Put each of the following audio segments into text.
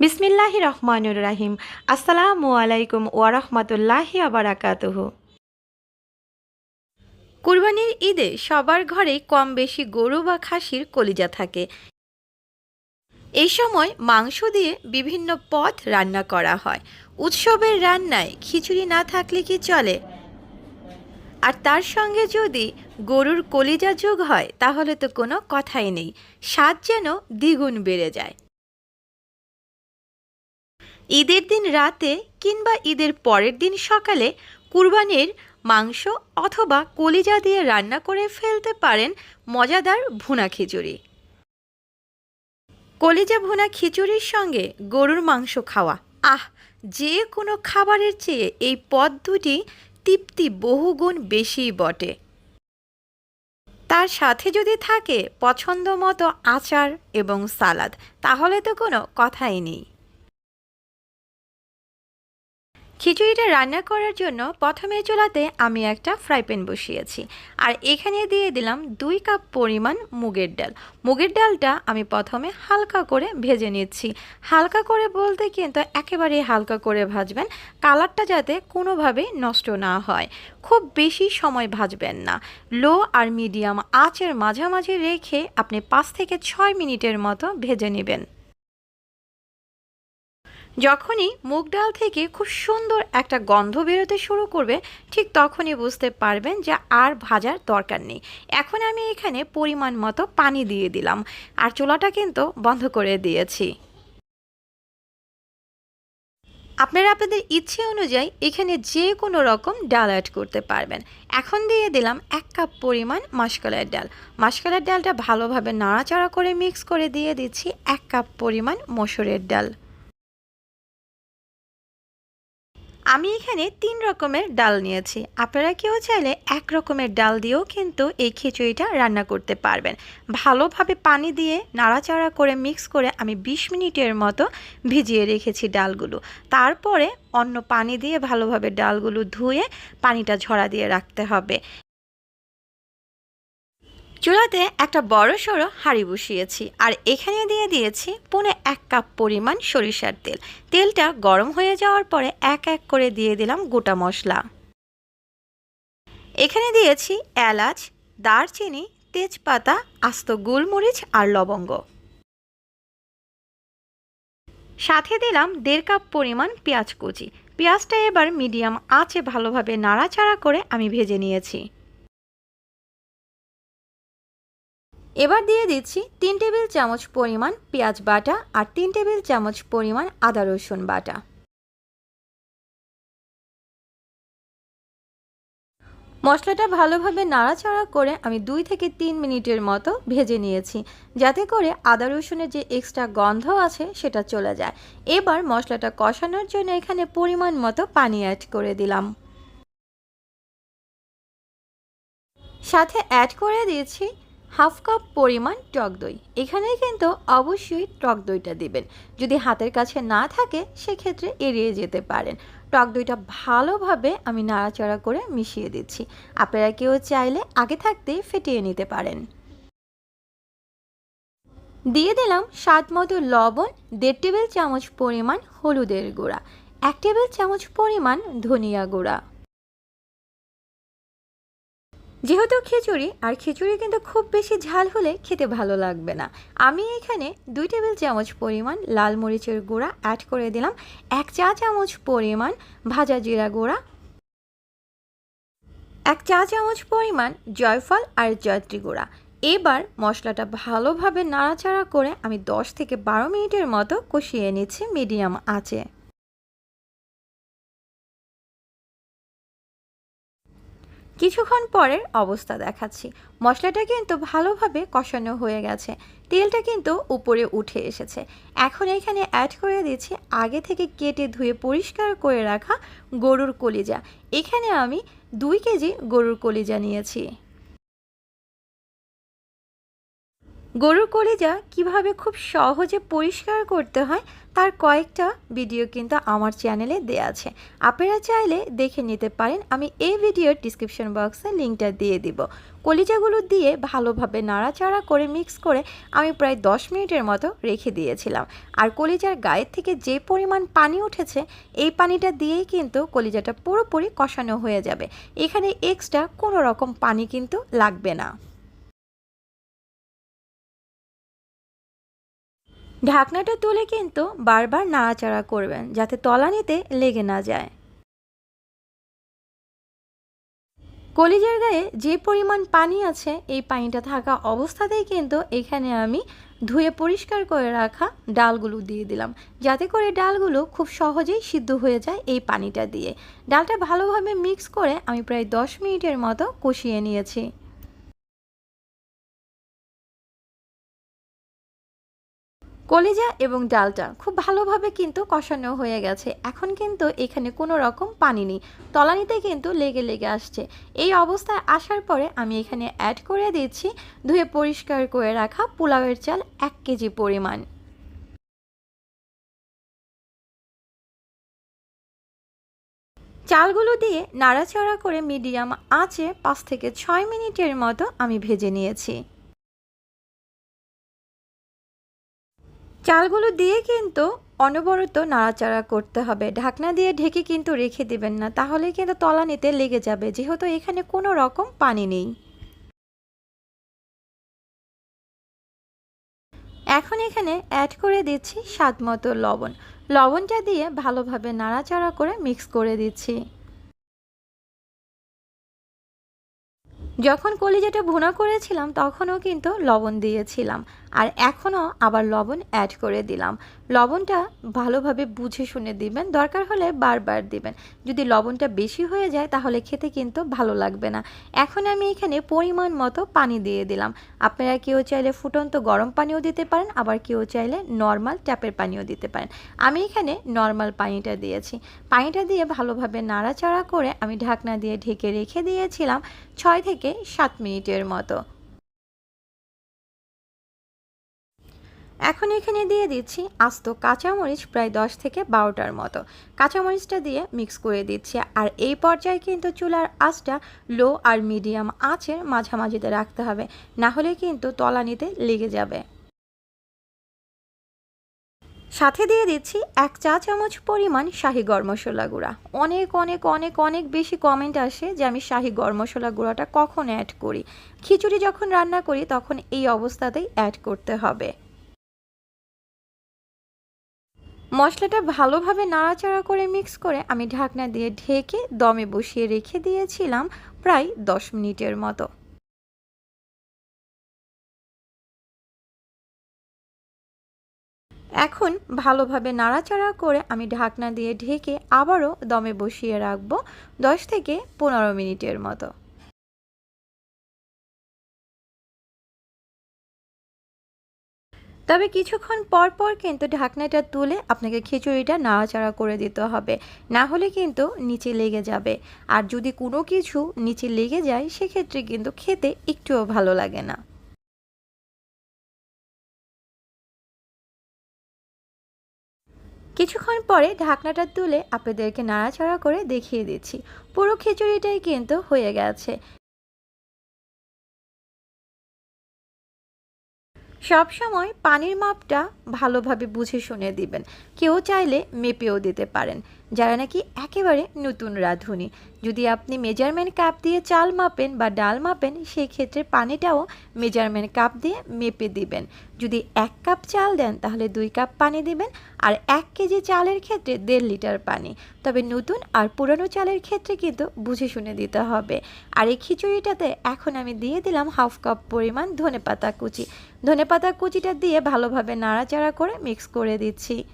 বিসমিল্লাহ রহমানুর রাহিম। আসসালামু আলাইকুম ওয়ারহমতুল্লাহি আবরাকাতুহ কুরবানির ঈদে সবার ঘরেই কম বেশি গরু বা খাসির কলিজা থাকে। এই সময় মাংস দিয়ে বিভিন্ন পদ রান্না করা হয়। উৎসবের রান্নায় খিচুড়ি না থাকলে কি চলে? আর তার সঙ্গে যদি গরুর কলিজা যোগ হয়, তাহলে তো কোনো কথাই নেই। স্বাদ যেন দ্বিগুণ বেড়ে যায়। ঈদের দিন রাতে কিংবা ঈদের পরের দিন সকালে কুরবানির মাংস অথবা কলিজা দিয়ে রান্না করে ফেলতে পারেন মজাদার ভুনা খিচুড়ি। কলিজা ভুনা খিচুড়ির সঙ্গে গরুর মাংস খাওয়া। আহ, যে কোনো খাবারের চেয়ে এই পদ দুটি তৃপ্তি বহুগুণ বেশিই বটে। তার সাথে যদি থাকে পছন্দ মতো আচার এবং সালাদ, তাহলে তো কোনো কথাই নেই। খিচুড়িটা রান্না করার জন্য প্রথমে চুলাতে আমি একটা ফ্রাই প্যান বসিয়েছি। আর এখানে দিয়ে দিলাম দুই কাপ পরিমাণ মুগের ডাল। মুগের ডালটা আমি প্রথমে হালকা করে ভেজে নিচ্ছি। হালকা করে বলতে কিন্তু একেবারেই হালকা করে ভাজবেন। কালারটা যাতে কোনোভাবেই নষ্ট না হয়। খুব বেশি সময় ভাজবেন না। লো আর মিডিয়াম আঁচের মাঝামাঝি রেখে আপনি পাঁচ থেকে ছয় মিনিটের মতো ভেজে নেবেন। যখনই মুগ ডাল থেকে খুব সুন্দর একটা গন্ধ বেরোতে শুরু করবে, ঠিক তখনই বুঝতে পারবেন যে আর ভাজার দরকার নেই। এখন আমি এখানে পরিমাণ মতো পানি দিয়ে দিলাম আর চুলাটা কিন্তু বন্ধ করে দিয়েছি। আপনারা আপনাদের ইচ্ছে অনুযায়ী এখানে যে কোনো রকম ডাল অ্যাড করতে পারবেন। এখন দিয়ে দিলাম এক কাপ পরিমাণ মাসকলার ডাল। মাসকলার ডালটা ভালোভাবে নাড়াচাড়া করে মিক্স করে দিয়ে দিচ্ছি এক কাপ পরিমাণ মসুরের ডাল। আমি এখানে তিন রকমের ডাল নিয়েছি। আপনারা কেউ চাইলে এক রকমের ডাল দিয়েও কিন্তু এই খিচুড়িটা রান্না করতে পারবেন। ভালোভাবে পানি দিয়ে নাড়াচাড়া করে মিক্স করে আমি ২০ মিনিটের মতো ভিজিয়ে রেখেছি ডালগুলো। তারপরে অন্য পানি দিয়ে ভালোভাবে ডালগুলো ধুয়ে পানিটা ঝরা দিয়ে রাখতে হবে। চুলাতে একটা বড় সড়ো হাঁড়ি বসিয়েছি আর এখানে দিয়ে দিয়েছি পুনে এক কাপ পরিমাণ সরিষার তেল। তেলটা গরম হয়ে যাওয়ার পরে এক এক করে দিয়ে দিলাম গোটা মশলা। এখানে দিয়েছি এলাচ, দারচিনি, তেজপাতা, আস্ত গোলমরিচ আর লবঙ্গ। সাথে দিলাম দেড় কাপ পরিমাণ পেঁয়াজ কুচি। পেঁয়াজটা এবার মিডিয়াম আঁচে ভালোভাবে নাড়াচাড়া করে আমি ভেজে নিয়েছি। এবার দিয়ে দিচ্ছি তিন টেবিল চামচ পরিমাণ পেঁয়াজ বাটা আর তিন টেবিল চামচ পরিমাণ আদা রসুন বাটা। মশলাটা ভালোভাবে নাড়াচাড়া করে আমি দুই থেকে তিন মিনিটের মতো ভেজে নিয়েছি, যাতে করে আদা রসুনের যে এক্সট্রা গন্ধ আছে সেটা চলে যায়। এবার মশলাটা কষানোর জন্য এখানে পরিমাণ মতো পানি অ্যাড করে দিলাম। সাথে অ্যাড করে দিয়েছি হাফ কাপ পরিমাণ টক দই। এখানে কিন্তু অবশ্যই টক দইটা দিবেন। যদি হাতের কাছে না থাকে, সেক্ষেত্রে এড়িয়ে যেতে পারেন। টক দইটা ভালোভাবে আমি নাড়াচাড়া করে মিশিয়ে দিচ্ছি। আপনারা কেউ চাইলে আগে থাকতেই ফেটিয়ে নিতে পারেন। দিয়ে দিলাম স্বাদ মতো লবণ, দেড় টেবিল চামচ পরিমাণ হলুদের গুঁড়া, এক টেবিল চামচ পরিমাণ ধনিয়া গুঁড়া। যেহেতু খিচুড়ি, আর খিচুড়ি কিন্তু খুব বেশি ঝাল হলে খেতে ভালো লাগবে না। আমি এখানে দুই টেবিল চামচ পরিমাণ লাল মরিচের গুঁড়া অ্যাড করে দিলাম। এক চা চামচ পরিমাণ ভাজা জিরা গুঁড়া। এক চা চামচ পরিমাণ জয়ফল আর জয়ত্রী গুঁড়া। এবার মশলাটা ভালোভাবে নাড়াচাড়া করে আমি দশ থেকে বারো মিনিটের মতো কষিয়ে নিচ্ছি মিডিয়াম আঁচে। কিছুক্ষণ পরের অবস্থা দেখাচ্ছি। মশলাটা কিন্তু ভালোভাবে কষানো হয়ে গেছে। তেলটা কিন্তু উপরে উঠে এসেছে। এখন এখানে অ্যাড করে দিচ্ছি আগে থেকে কেটে ধুয়ে পরিষ্কার করে রাখা গরুর কলিজা। এখানে আমি দুই কেজি গরুর কলিজা নিয়েছি। গরুর কলিজা কীভাবে খুব সহজে পরিষ্কার করতে হয় তার কয়েকটা ভিডিও কিন্তু আমার চ্যানেলে দেয়া আছে। আপনারা চাইলে দেখে নিতে পারেন, আমি এই ভিডিওর ডিসক্রিপশন বক্সে লিঙ্কটা দিয়ে দিব। কলিজাগুলো দিয়ে ভালোভাবে নাড়াচাড়া করে মিক্স করে আমি প্রায় দশ মিনিটের মতো রেখে দিয়েছিলাম। আর কলিজার গায়ের থেকে যে পরিমাণ পানি উঠেছে, এই পানিটা দিয়েই কিন্তু কলিজাটা পুরোপুরি কষানো হয়ে যাবে। এখানে এক্সট্রা কোনো রকম পানি কিন্তু লাগবে না। ঢাকনাটা তুলে কিন্তু বারবার নাড়াচাড়া করবেন যাতে তলানিতে লেগে না যায়। কলিজার গায়ে যে পরিমাণ পানি আছে, এই পানিটা থাকা অবস্থাতেই কিন্তু এখানে আমি ধুয়ে পরিষ্কার করে রাখা ডালগুলো দিয়ে দিলাম। যাতে করে ডালগুলো খুব সহজেই সিদ্ধ হয়ে যায় এই পানিটা দিয়ে। ডালটা ভালোভাবে মিক্স করে আমি প্রায় দশ মিনিটের মতো কষিয়ে নিয়েছি। কলিজা এবং ডালটা খুব ভালোভাবে কিন্তু কষানো হয়ে গেছে। এখন কিন্তু এখানে কোনো রকম পানি নেই। তলানিতে কিন্তু লেগে লেগে আসছে। এই অবস্থায় আসার পরে আমি এখানে অ্যাড করে দিচ্ছি ধুয়ে পরিষ্কার করে রাখা পোলাওয়ের চাল এক কেজি পরিমাণ। চালগুলো দিয়ে নাড়াচাড়া করে মিডিয়াম আঁচে পাঁচ থেকে ছয় মিনিটের মতো আমি ভেজে নিয়েছি। চালগুলো দিয়ে কিন্তু অনবরত নাড়াচাড়া করতে হবে। ঢাকনা দিয়ে ঢেকে কিন্তু রেখে দিবেন না তাহলে কিন্তু তলানিতে লেগে যাবে। যেহেতু এখানে কোনো রকম পানি নেই। এখন এখানে অ্যাড করে দিচ্ছি স্বাদ মতো লবণ। লবণটা দিয়ে ভালোভাবে নাড়াচাড়া করে মিক্স করে দিচ্ছি। যখন কলিজাটা ভুনা করেছিলাম, তখনও কিন্তু লবণ দিয়েছিলাম। আর এখনও আবার লবণ অ্যাড করে দিলাম। লবণটা ভালোভাবে বুঝে শুনে দিবেন। দরকার হলে বারবার দিবেন। যদি লবণটা বেশি হয়ে যায়, তাহলে খেতে কিন্তু ভালো লাগবে না। এখন আমি এখানে পরিমাণ মতো পানি দিয়ে দিলাম। আপনারা কেউ চাইলে ফুটন্ত গরম পানিও দিতে পারেন, আবার কেউ চাইলে নর্মাল ট্যাপের পানিও দিতে পারেন। আমি এখানে নর্মাল পানিটা দিয়েছি। পানিটা দিয়ে ভালোভাবে নাড়াচাড়া করে আমি ঢাকনা দিয়ে ঢেকে রেখে দিয়েছিলাম ছয় থেকে সাত মিনিটের মতো। এখন এখানে দিয়ে দিচ্ছি আস্ত কাঁচামরিচ প্রায় দশ থেকে বারোটার মতো। কাঁচামরিচটা দিয়ে মিক্স করে দিচ্ছি। আর এই পর্যায়ে কিন্তু চুলার আঁচটা লো আর মিডিয়াম আঁচের মাঝামাঝিতে রাখতে হবে। না হলে কিন্তু তলানিতে লেগে যাবে। সাথে দিয়ে দিচ্ছি এক চা চামচ পরিমাণ শাহি গরম মশলা গুঁড়া। অনেক অনেক অনেক অনেক বেশি কমেন্ট আসে যে আমি শাহি গরম মশলা গুঁড়াটা কখন অ্যাড করি। খিচুড়ি যখন রান্না করি তখন এই অবস্থাতেই অ্যাড করতে হবে। মশলাটা ভালোভাবে নাড়াচাড়া করে মিক্স করে আমি ঢাকনা দিয়ে ঢেকে দমে বসিয়ে রেখে দিয়েছিলাম প্রায় দশ মিনিটের মতো। এখন ভালোভাবে নাড়াচাড়া করে আমি ঢাকনা দিয়ে ঢেকে আবারও দমে বসিয়ে রাখব দশ থেকে পনেরো মিনিটের মতো। তবে কিছুক্ষণ পর পর কিন্তু ঢাকনাটা তুলে আপনাকে খিচুড়িটা নাড়াচাড়া করে দিতে হবে। না হলে কিন্তু নিচে লেগে যাবে। আর যদি কোনো কিছু নিচে লেগে যায়, সেক্ষেত্রে কিন্তু খেতে একটুও ভালো লাগে না। কিছুক্ষণ পরে ঢাকনাটা তুলে আপনাদেরকে নাড়াচাড়া করে দেখিয়ে দিচ্ছি। পুরো খিচুড়িটাই কিন্তু হয়ে গেছে। সব সময় পানির মাপটা ভালোভাবে বুঝে শুনে দিবেন। কেউ চাইলে মেপেও দিতে পারেন। যারা নাকি একেবারে নতুন রাঁধুনি। যদি আপনি মেজারমেন্ট কাপ দিয়ে চাল মাপেন বা ডাল মাপেন সেই ক্ষেত্রে পানিটাও মেজারমেন্ট কাপ দিয়ে মেপে দিবেন। যদি এক কাপ চাল দেন, তাহলে দুই কাপ পানি দিবেন আর এক কেজি চালের ক্ষেত্রে দেড় লিটার পানি। তবে নতুন আর পুরনো চালের ক্ষেত্রে কিন্তু বুঝে শুনে দিতে হবে। আর এই খিচুড়িটাতে এখন আমি দিয়ে দিলাম হাফ কাপ পরিমাণ ধনে পাতা কুচি। ধনে পাতা কুচিটা দিয়ে ভালোভাবে নাড়াচাড়া করে মিক্স করে দিচ্ছি।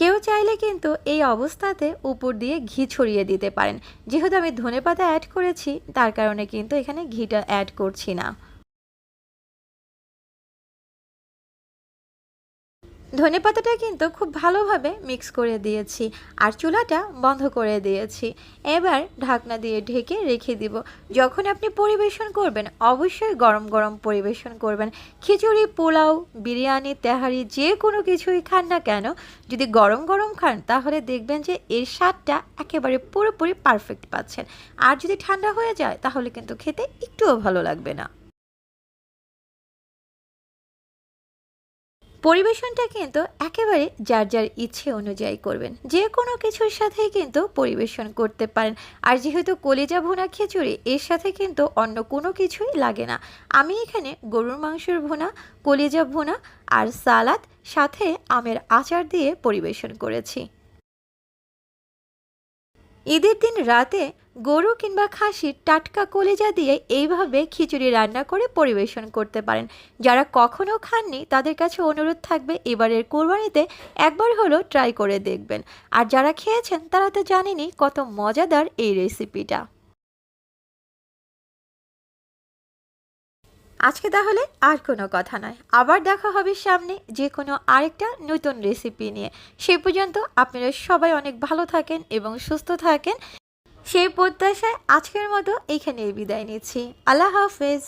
কেউ চাইলে কিন্তু এই অবস্থাতে উপর দিয়ে ঘি ছড়িয়ে দিতে পারেন। যেহেতু আমি ধনেপাতা অ্যাড করেছি, তার কারণে কিন্তু এখানে ঘিটা অ্যাড করছি না। ধনে পাতাটা কিন্তু খুব ভালোভাবে মিক্স করে দিয়েছি আর চুলাটা বন্ধ করে দিয়েছি। এবার ঢাকনা দিয়ে ঢেকে রেখে দিব। যখন আপনি পরিবেশন করবেন, অবশ্যই গরম গরম পরিবেশন করবেন। খিচুড়ি, পোলাও, বিরিয়ানি, তেহারি, যে কোনো কিছুই খান না কেন, যদি গরম গরম খান, তাহলে দেখবেন যে এর স্বাদটা একেবারে পুরোপুরি পারফেক্ট পাচ্ছেন। আর যদি ঠান্ডা হয়ে যায়, তাহলে কিন্তু খেতে একটুও ভালো লাগবে না। পরিবেশনটা কিন্তু একেবারে যার যার ইচ্ছে অনুযায়ী করবেন। যে কোনো কিছুর সাথেই কিন্তু পরিবেশন করতে পারেন। আর যেহেতু কলিজা, ভুনা, খিচুড়ি, এর সাথে কিন্তু অন্য কোনো কিছুই লাগে না। আমি এখানে গরুর মাংসের ভুনা, কলিজা ভুনা আর সালাদ সাথে আমের আচার দিয়ে পরিবেশন করেছি। ঈদের দিন রাতে গরু কিংবা খাসির টাটকা কলেজা দিয়ে এইভাবে খিচুড়ি রান্না করে পরিবেশন করতে পারেন। যারা কখনও খাননি, তাদের কাছে অনুরোধ থাকবে এবারের কোরবানিতে একবার হলো ট্রাই করে দেখবেন। আর যারা খেয়েছেন, তারা তো জানেনি কত মজাদার এই রেসিপিটা আজকে তাহলে আর কোনো কথা নয়। আবার দেখা হবে সামনে যে কোনো আরেকটা নতুন রেসিপি নিয়ে। সেই পর্যন্ত আপনারা সবাই অনেক ভালো থাকেন এবং সুস্থ থাকেন। সেই প্রত্যাশায় আজকের মতো এখানেই বিদায় নিচ্ছি। আল্লাহ হাফেজ।